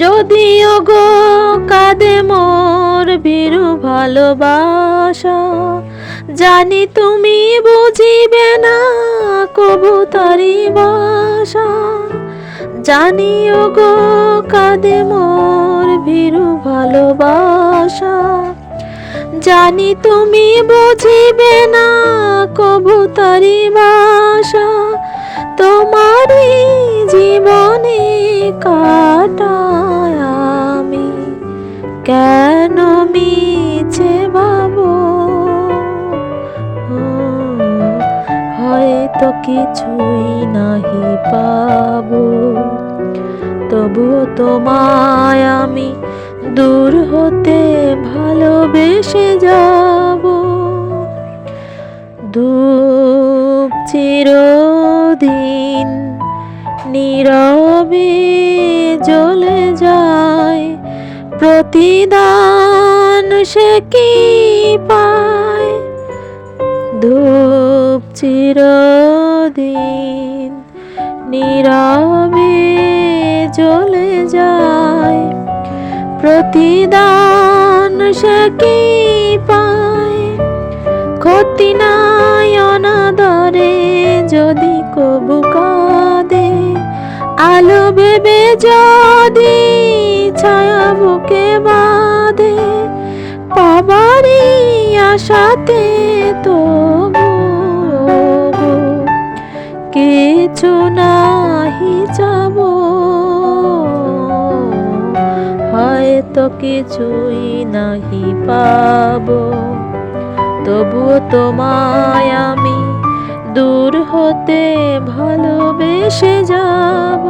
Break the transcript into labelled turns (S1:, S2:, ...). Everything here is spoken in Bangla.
S1: যদিও গো কাঁদে মোর ভীরু ভালোবাসা, জানি তুমি বুঝিবে না কবু তারি বাসা। জানিও গো কাঁদে মোর ভীরু ভালোবাসা, জানি তুমি বুঝিবে না কবু তারি বাসা। কেন মিছে ভাবো? হয়তো কিছুই নাহি পাবো। তবু তোমায় আমি দূর হতে ভালোবেসে যাব। দুঃখ চিরদিন নীরবে জ্বলে যায় প্রতিদান সে কি পায়? ধূপ চিরদিন নীরবে জ্বলে যায়। প্রতিদান সে কি পায়? ক্ষতি নাই অনাদরে যদি কবু কাঁদে। আলো ভেবে যদি ছায়া বুকে বাঁধে, পাবারই আশাতে তবু কিছু নাহি যাব হয়তো কিছুই নাহি পাব। তবুও তোমায় আমি দূর হতে ভালোবেসে যাব।